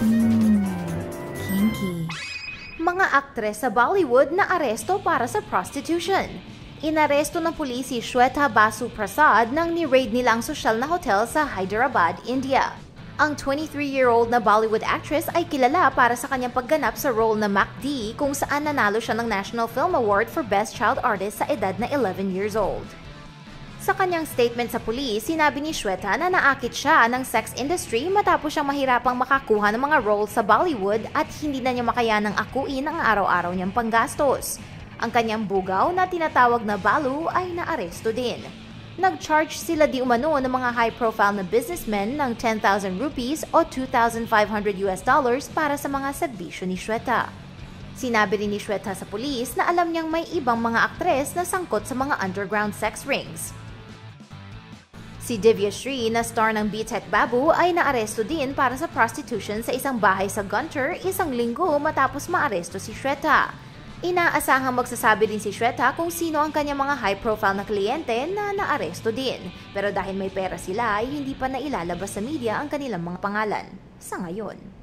Hmm, kinky. Mga aktres sa Bollywood na aresto para sa prostitution. Inaresto ng pulis si Shweta Basu Prasad nang ni-raid nila ang sosyal na hotel sa Hyderabad, India. Ang 23-year-old na Bollywood actress ay kilala para sa kanyang pagganap sa role na Mac D kung saan nanalo siya ng National Film Award for Best Child Artist sa edad na 11 years old. Sa kanyang statement sa pulis, sinabi ni Shweta na naakit siya ng sex industry matapos siyang mahirapang makakuha ng mga roles sa Bollywood at hindi na niya makayanang akuin ang araw-araw niyang panggastos. Ang kanyang bugaw na tinatawag na Balu ay naaresto din. Nag-charge sila di umano ng mga high-profile na businessmen ng 10,000 rupees o 2,500 US dollars para sa mga serbisyo ni Shweta. Sinabi rin ni Shweta sa pulis na alam niyang may ibang mga aktres na sangkot sa mga underground sex rings. Si Divya Shri na star ng B-Tech Babu ay naaresto din para sa prostitution sa isang bahay sa Gunter isang linggo matapos maaresto si Shweta. Inaasahang magsasabi din si Shweta kung sino ang kanyang mga high-profile na kliyente na naaresto din. Pero dahil may pera sila ay hindi pa nailalabas sa media ang kanilang mga pangalan. Sa ngayon.